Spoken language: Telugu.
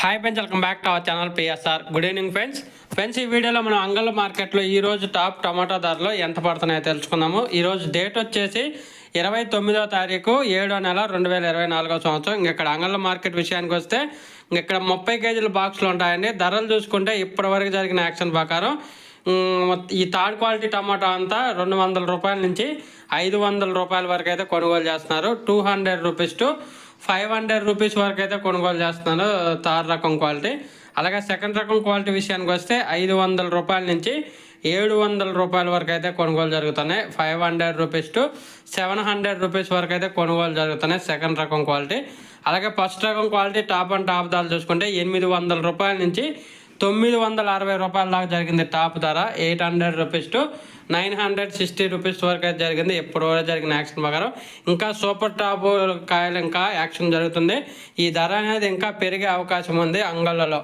Hi friends welcome back to our channel PSR good evening friends friends ఈ వీడియోలో మనం అంగళ మార్కెట్లో ఈరోజు టాప్ టమాటా ధరలు ఎంత పడుతున్నాయో తెలుసుకుందాము. ఈరోజు డేట్ వచ్చేసి ఇరవై తొమ్మిదో తారీఖు ఏడో నెల రెండు వేల ఇరవై నాలుగో సంవత్సరం. ఇంక ఇక్కడ అంగళ మార్కెట్ విషయానికి వస్తే ఇక్కడ ముప్పై కేజీల బాక్సులు ఉంటాయండి. ధరలు చూసుకుంటే ఇప్పటివరకు జరిగిన యాక్షన్ ప్రకారం ఈ థర్డ్ క్వాలిటీ టమాటా అంతా రెండు వందల రూపాయల నుంచి ఐదు వందల రూపాయల వరకు అయితే కొనుగోలు చేస్తున్నారు. Two hundred rupees to five hundred rupees వరకు అయితే కొనుగోలు చేస్తున్నారు థర్డ్ రకం క్వాలిటీ. అలాగే సెకండ్ రకం క్వాలిటీ విషయానికి వస్తే ఐదు వందల రూపాయల నుంచి ఏడు వందల రూపాయల వరకు అయితే కొనుగోలు జరుగుతున్నాయి. Five hundred rupees to seven hundred rupees వరకు అయితే కొనుగోలు జరుగుతున్నాయి సెకండ్ రకం క్వాలిటీ. అలాగే ఫస్ట్ రకం క్వాలిటీ టాప్ అండ్ టాప్ దాలు చూసుకుంటే ఎనిమిది వందల రూపాయల నుంచి తొమ్మిది వందల అరవై రూపాయల దాకా జరిగింది టాప్ ధర. Eight hundred rupees to nine hundred sixty rupees వరకు అయితే జరిగింది. ఎప్పుడు వరకు జరిగిన యాక్షన్ ప్రకారం. ఇంకా సూపర్ టాప్ కాయలు ఇంకా యాక్షన్ జరుగుతుంది. ఈ ధర అనేది ఇంకా పెరిగే అవకాశం ఉంది అంగళ్ళలో.